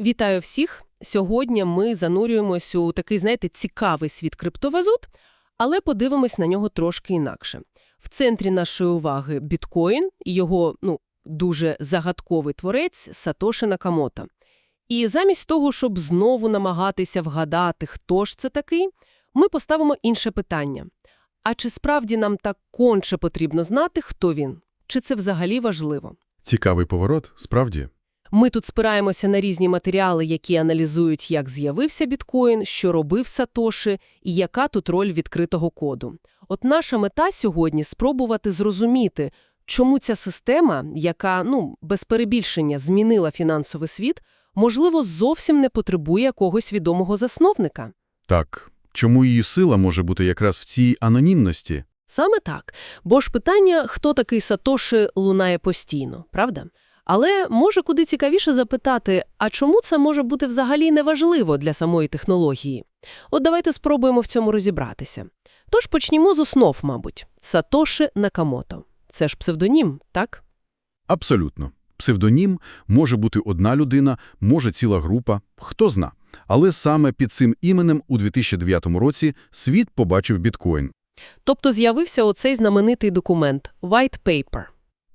Вітаю всіх! Сьогодні ми занурюємось у такий, знаєте, цікавий світ криптовалют, але подивимось на нього трошки інакше. В центрі нашої уваги біткоін і його, ну, дуже загадковий творець Сатоші Накамото. І замість того, щоб знову намагатися вгадати, хто ж це такий, ми поставимо інше питання. А чи справді нам так конче потрібно знати, хто він? Чи це взагалі важливо? Цікавий поворот, справді. Ми тут спираємося на різні матеріали, які аналізують, як з'явився біткоін, що робив Сатоші і яка тут роль відкритого коду. От наша мета сьогодні – спробувати зрозуміти, чому ця система, яка, ну, без перебільшення змінила фінансовий світ, можливо, зовсім не потребує якогось відомого засновника. Так, чому її сила може бути якраз в цій анонімності? Саме так. Бо ж питання, хто такий Сатоші, лунає постійно, правда? Але може куди цікавіше запитати, а чому це може бути взагалі неважливо для самої технології? От давайте спробуємо в цьому розібратися. Тож почнімо з основ, мабуть. Сатоші Накамото. Це ж псевдонім, так? Абсолютно. Псевдонім може бути одна людина, може ціла група, хто зна. Але саме під цим іменем у 2009 році світ побачив біткоін. Тобто з'явився оцей знаменитий документ – White Paper.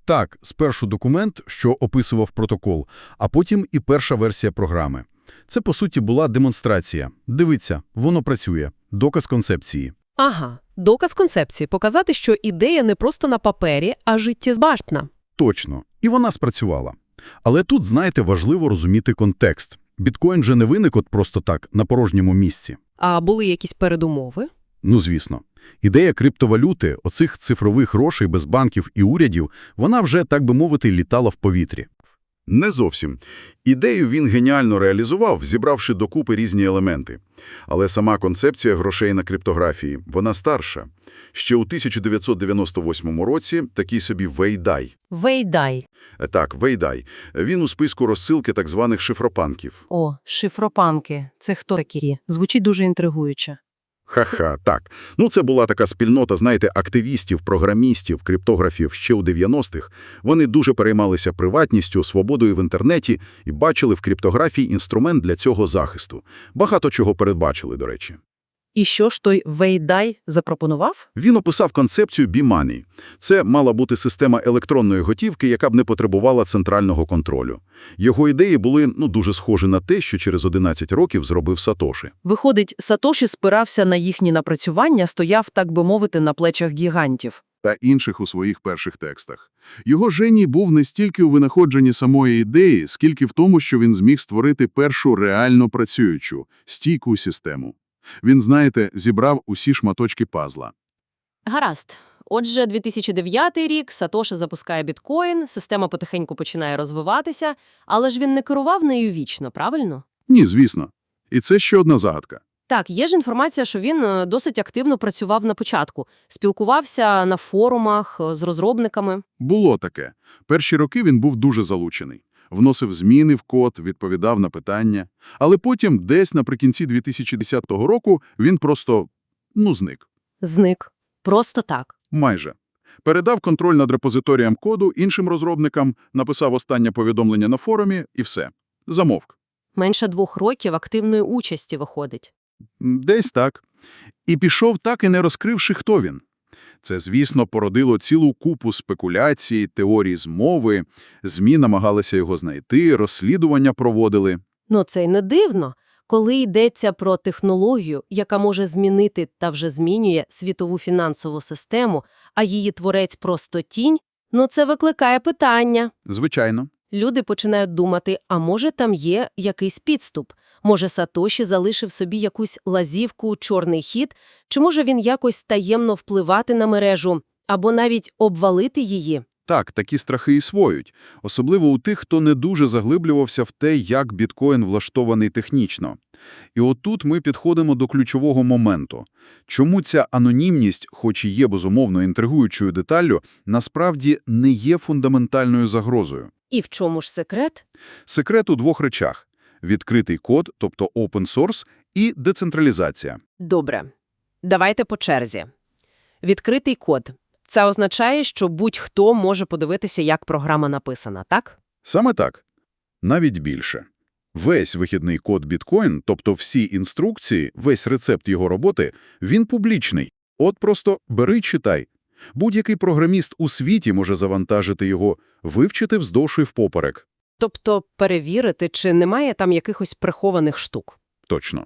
Так, спершу документ, що описував протокол, а потім і перша версія програми. Це, по суті, була демонстрація. Дивіться, воно працює. Доказ концепції. Ага, доказ концепції – показати, що ідея не просто на папері, а життєзбажна. Точно. І вона спрацювала. Але тут, знаєте, важливо розуміти контекст. Біткоін же не виник от просто так, на порожньому місці. А були якісь передумови? Ну, звісно. Ідея криптовалюти, оцих цифрових грошей без банків і урядів, вона вже, так би мовити, літала в повітрі. Не зовсім. Ідею він геніально реалізував, зібравши докупи різні елементи. Але сама концепція грошей на криптографії, вона старша. Ще у 1998 році такий собі Вейдай. Вейдай. Е, Так, Вейдай. Він у списку розсилки так званих шифропанків. О, шифропанки. Це хто такі? Звучить дуже інтригуюче. Ха-ха, так. Ну, це була така спільнота, знаєте, активістів, програмістів, криптографів ще у 90-х. Вони дуже переймалися приватністю, свободою в інтернеті і бачили в криптографії інструмент для цього захисту. Багато чого передбачили, до речі. І що ж той Вейдай запропонував? Він описав концепцію B-Money. Це мала бути система електронної готівки, яка б не потребувала центрального контролю. Його ідеї були ну, дуже схожі на те, що через 11 років зробив Сатоші. Виходить, Сатоші спирався на їхні напрацювання, стояв, так би мовити, на плечах гігантів. та інших у своїх перших текстах. Його женій був не стільки у винаходженні самої ідеї, скільки в тому, що він зміг створити першу реально працюючу, стійку систему. Він, знаєте, зібрав усі шматочки пазла. Гаразд. Отже, 2009 рік Сатоша запускає біткоін, система потихеньку починає розвиватися, але ж він не керував нею вічно, правильно? Ні, звісно. І це ще одна загадка. Так, є ж інформація, що він е, досить активно працював на початку, спілкувався на форумах е, з розробниками. Було таке. Перші роки він був дуже залучений. Вносив зміни в код, відповідав на питання. Але потім, десь наприкінці 2010 року, він просто, ну, зник. Зник. Просто так. Майже. Передав контроль над репозиторієм коду іншим розробникам, написав останнє повідомлення на форумі і все. Замовк. Менше двох років активної участі виходить. Десь так. І пішов так і не розкривши, хто він. Це, звісно, породило цілу купу спекуляцій, теорій змови, ЗМІ намагалися його знайти, розслідування проводили. Ну, це й не дивно. Коли йдеться про технологію, яка може змінити та вже змінює світову фінансову систему, а її творець просто тінь, ну це викликає питання. Звичайно. Люди починають думати, а може там є якийсь підступ? Може Сатоші залишив собі якусь лазівку, чорний хід? Чи може він якось таємно впливати на мережу або навіть обвалити її? Так, такі страхи існують, особливо у тих, хто не дуже заглиблювався в те, як біткоін влаштований технічно. І отут ми підходимо до ключового моменту. Чому ця анонімність, хоч і є безумовно інтригуючою деталлю, насправді не є фундаментальною загрозою? І в чому ж секрет? Секрет у двох речах – відкритий код, тобто open source, і децентралізація. Добре. Давайте по черзі. Відкритий код. Це означає, що будь-хто може подивитися, як програма написана, так? Саме так. Навіть більше. Весь вихідний код біткоін, тобто всі інструкції, весь рецепт його роботи, він публічний. От просто бери читай. Будь-який програміст у світі може завантажити його, вивчити вздовж і впоперек. Тобто перевірити, чи немає там якихось прихованих штук. Точно.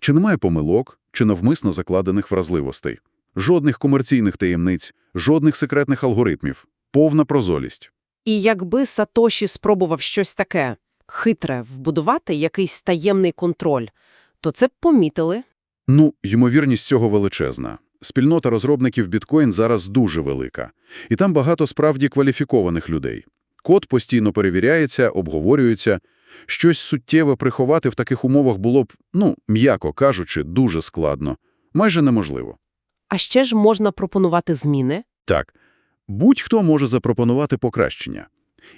Чи немає помилок, чи навмисно закладених вразливостей. Жодних комерційних таємниць, жодних секретних алгоритмів. Повна прозолість. І якби Сатоші спробував щось таке хитре вбудувати, якийсь таємний контроль, то це б помітили. Ну, ймовірність цього величезна. Спільнота розробників біткоін зараз дуже велика. І там багато справді кваліфікованих людей. Код постійно перевіряється, обговорюється. Щось суттєве приховати в таких умовах було б, ну, м'яко кажучи, дуже складно. Майже неможливо. А ще ж можна пропонувати зміни. Так, будь-хто може запропонувати покращення.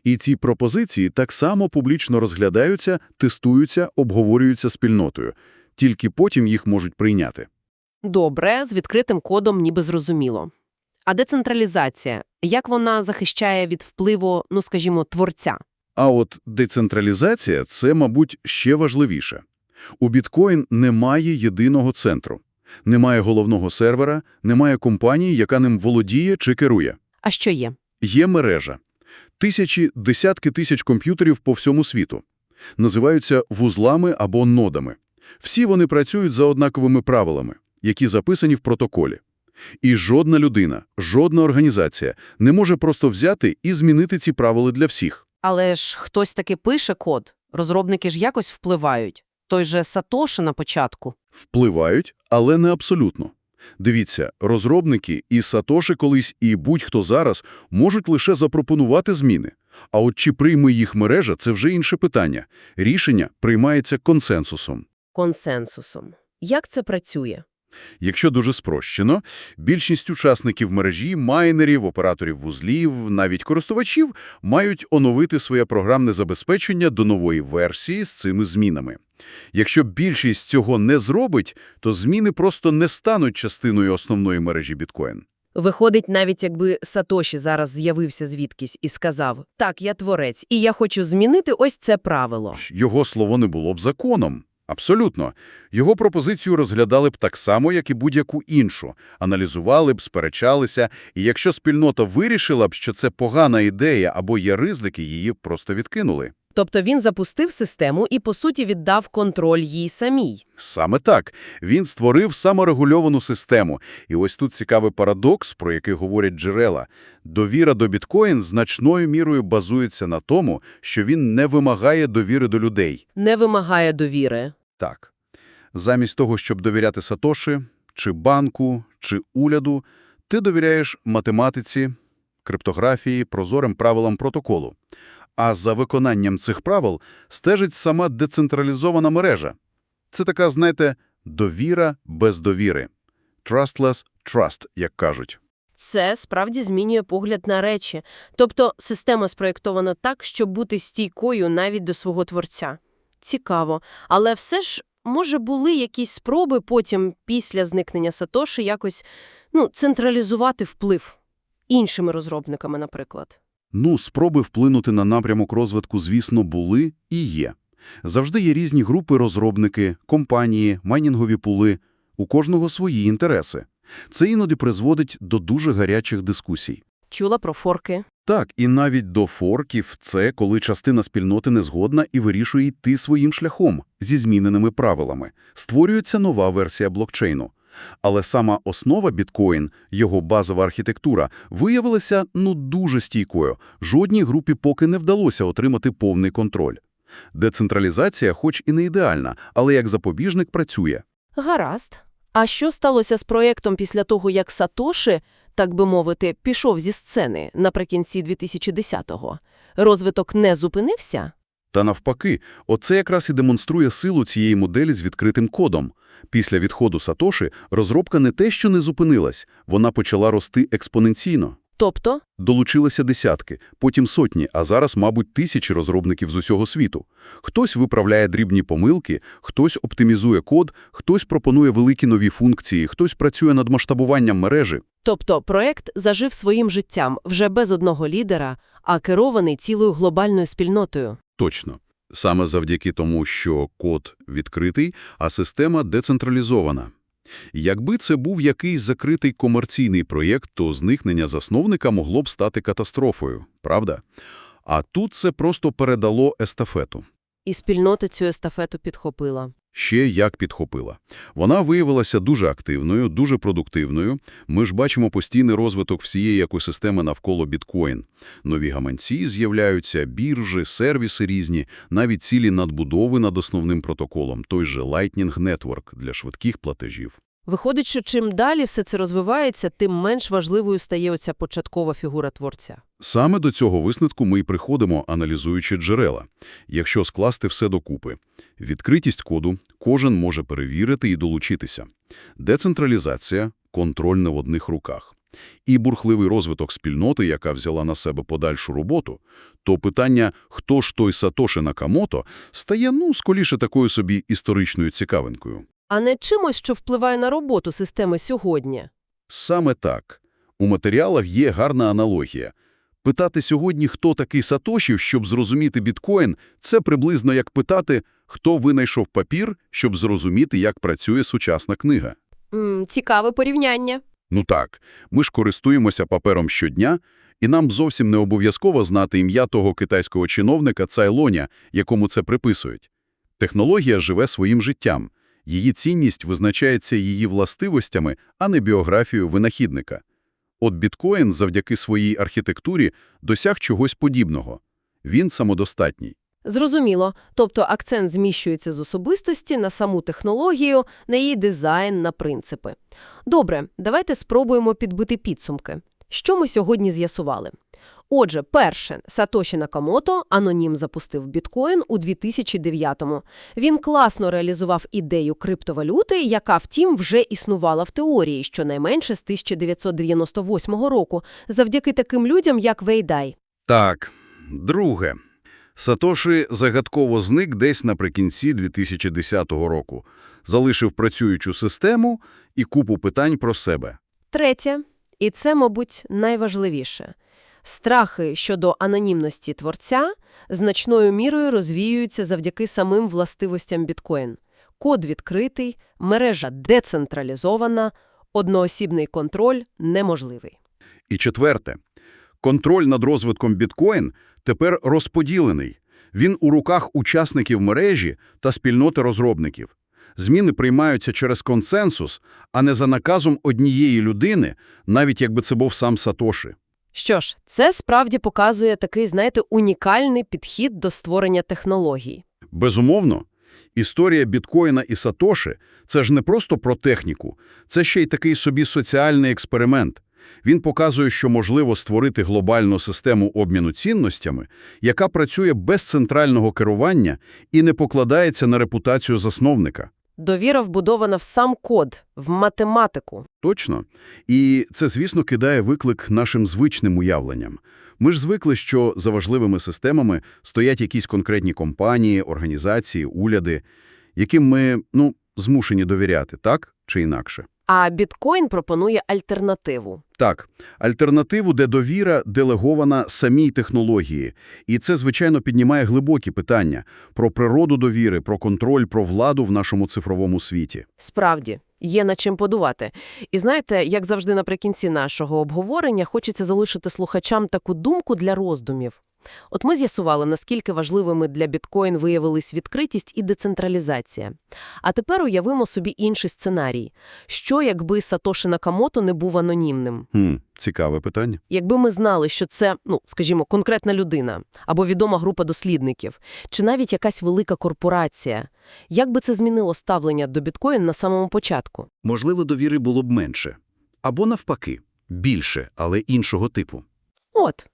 І ці пропозиції так само публічно розглядаються, тестуються, обговорюються спільнотою. Тільки потім їх можуть прийняти. Добре, з відкритим кодом ніби зрозуміло. А децентралізація, як вона захищає від впливу, ну скажімо, творця? А от децентралізація – це, мабуть, ще важливіше. У біткоін немає єдиного центру. Немає головного сервера, немає компанії, яка ним володіє чи керує. А що є? Є мережа. Тисячі, десятки тисяч комп'ютерів по всьому світу. Називаються вузлами або нодами. Всі вони працюють за однаковими правилами, які записані в протоколі. І жодна людина, жодна організація не може просто взяти і змінити ці правила для всіх. Але ж хтось таки пише код, розробники ж якось впливають. Той же Сатоши на початку. Впливають, але не абсолютно. Дивіться, розробники і Сатоши колись, і будь-хто зараз можуть лише запропонувати зміни. А от чи прийме їх мережа – це вже інше питання. Рішення приймається консенсусом. Консенсусом. Як це працює? Якщо дуже спрощено, більшість учасників мережі, майнерів, операторів вузлів, навіть користувачів мають оновити своє програмне забезпечення до нової версії з цими змінами. Якщо більшість цього не зробить, то зміни просто не стануть частиною основної мережі біткоін. Виходить, навіть якби Сатоші зараз з'явився звідкись і сказав «Так, я творець, і я хочу змінити ось це правило». Його слово не було б законом. Абсолютно. Його пропозицію розглядали б так само, як і будь-яку іншу. Аналізували б, сперечалися, і якщо спільнота вирішила б, що це погана ідея або є ризики, її просто відкинули. Тобто він запустив систему і, по суті, віддав контроль їй самій. Саме так. Він створив саморегульовану систему. І ось тут цікавий парадокс, про який говорять джерела. Довіра до біткоін значною мірою базується на тому, що він не вимагає довіри до людей. Не вимагає довіри. Так. Замість того, щоб довіряти Сатоші, чи банку, чи уряду, ти довіряєш математиці, криптографії, прозорим правилам протоколу. А за виконанням цих правил стежить сама децентралізована мережа. Це така, знаєте, довіра без довіри. Trustless trust, як кажуть. Це справді змінює погляд на речі. Тобто система спроєктована так, щоб бути стійкою навіть до свого творця. Цікаво. Але все ж, може, були якісь спроби потім, після зникнення Сатоши, якось ну, централізувати вплив іншими розробниками, наприклад. Ну, спроби вплинути на напрямок розвитку, звісно, були і є. Завжди є різні групи розробники, компанії, майнінгові пули. У кожного свої інтереси. Це іноді призводить до дуже гарячих дискусій. Чула про форки. Так, і навіть до форків – це коли частина спільноти не згодна і вирішує йти своїм шляхом, зі зміненими правилами. Створюється нова версія блокчейну. Але сама основа біткоін, його базова архітектура, виявилася ну дуже стійкою. Жодній групі поки не вдалося отримати повний контроль. Децентралізація хоч і не ідеальна, але як запобіжник працює. Гаразд. А що сталося з проєктом після того, як Сатоши, так би мовити, пішов зі сцени наприкінці 2010-го? Розвиток не зупинився? Та навпаки, оце якраз і демонструє силу цієї моделі з відкритим кодом. Після відходу Сатоши розробка не те, що не зупинилась, вона почала рости експоненційно. Тобто, Долучилися десятки, потім сотні, а зараз, мабуть, тисячі розробників з усього світу. Хтось виправляє дрібні помилки, хтось оптимізує код, хтось пропонує великі нові функції, хтось працює над масштабуванням мережі. тобто проєкт зажив своїм життям вже без одного лідера, а керований цілою глобальною спільнотою. Точно. Саме завдяки тому, що код відкритий, а система децентралізована. Якби це був якийсь закритий комерційний проєкт, то зникнення засновника могло б стати катастрофою, правда? А тут це просто передало естафету. І спільнота цю естафету підхопила. Ще як підхопила. Вона виявилася дуже активною, дуже продуктивною. Ми ж бачимо постійний розвиток всієї екосистеми навколо біткоін. Нові гаманці з'являються, біржі, сервіси різні, навіть цілі надбудови над основним протоколом, той же Lightning Network для швидких платежів. Виходить, що чим далі все це розвивається, тим менш важливою стає оця початкова фігура творця. Саме до цього висновку ми й приходимо, аналізуючи джерела. Якщо скласти все докупи. Відкритість коду кожен може перевірити і долучитися. Децентралізація – контроль не в одних руках. І бурхливий розвиток спільноти, яка взяла на себе подальшу роботу, то питання «хто ж той Сатоши Накамото» стає, ну, скоріше такою собі історичною цікавинкою. А не чимось, що впливає на роботу системи сьогодні. Саме так. У матеріалах є гарна аналогія. Питати сьогодні, хто такий Сатоші, щоб зрозуміти біткоін, це приблизно як питати, хто винайшов папір, щоб зрозуміти, як працює сучасна книга. М, цікаве порівняння. Ну так, ми ж користуємося папером щодня, і нам зовсім не обов'язково знати ім'я того китайського чиновника Цайлоня, якому це приписують. Технологія живе своїм життям. Її цінність визначається її властивостями, а не біографією винахідника. От біткоін завдяки своїй архітектурі досяг чогось подібного. Він самодостатній. Зрозуміло. Тобто акцент зміщується з особистості на саму технологію, на її дизайн, на принципи. Добре, давайте спробуємо підбити підсумки. Що ми сьогодні з'ясували? Отже, перше, Сатоші Накамото анонім запустив біткоін у 2009-му. Він класно реалізував ідею криптовалюти, яка, втім, вже існувала в теорії, щонайменше з 1998 року, завдяки таким людям, як Вейдай. Так, друге. Сатоші загадково зник десь наприкінці 2010 року. Залишив працюючу систему і купу питань про себе. Третє, і це, мабуть, найважливіше. Страхи щодо анонімності творця значною мірою розвіюються завдяки самим властивостям біткоін. Код відкритий, мережа децентралізована, одноосібний контроль неможливий. І четверте. Контроль над розвитком біткоін тепер розподілений. Він у руках учасників мережі та спільноти розробників. Зміни приймаються через консенсус, а не за наказом однієї людини, навіть якби це був сам Сатоші. Що ж, це справді показує такий, знаєте, унікальний підхід до створення технологій. Безумовно, історія біткоїна і Сатоші – це ж не просто про техніку, це ще й такий собі соціальний експеримент. Він показує, що можливо створити глобальну систему обміну цінностями, яка працює без центрального керування і не покладається на репутацію засновника. Довіра вбудована в сам код, в математику. Точно. І це, звісно, кидає виклик нашим звичним уявленням. Ми ж звикли, що за важливими системами стоять якісь конкретні компанії, організації, уряди, яким ми, ну, змушені довіряти, так чи інакше. А біткоін пропонує альтернативу. Так, альтернативу, де довіра делегована самій технології. І це, звичайно, піднімає глибокі питання про природу довіри, про контроль, про владу в нашому цифровому світі. Справді, є над чим подувати. І знаєте, як завжди наприкінці нашого обговорення, хочеться залишити слухачам таку думку для роздумів. От ми з'ясували, наскільки важливими для біткоін виявились відкритість і децентралізація. А тепер уявимо собі інший сценарій. Що, якби Сатоші Накамото не був анонімним? Хм, цікаве питання. Якби ми знали, що це, ну, скажімо, конкретна людина, або відома група дослідників, чи навіть якась велика корпорація, як би це змінило ставлення до біткоін на самому початку? Можливо, довіри було б менше. Або навпаки, більше, але іншого типу. От.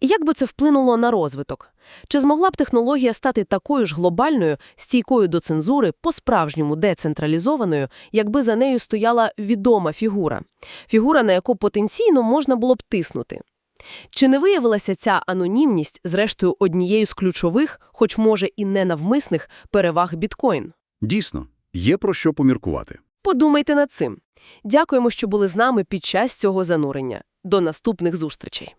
І як би це вплинуло на розвиток? Чи змогла б технологія стати такою ж глобальною, стійкою до цензури, по-справжньому децентралізованою, якби за нею стояла відома фігура? Фігура, на яку потенційно можна було б тиснути. Чи не виявилася ця анонімність, зрештою, однією з ключових, хоч може і ненавмисних, переваг біткоін? Дійсно, є про що поміркувати. Подумайте над цим. Дякуємо, що були з нами під час цього занурення. До наступних зустрічей.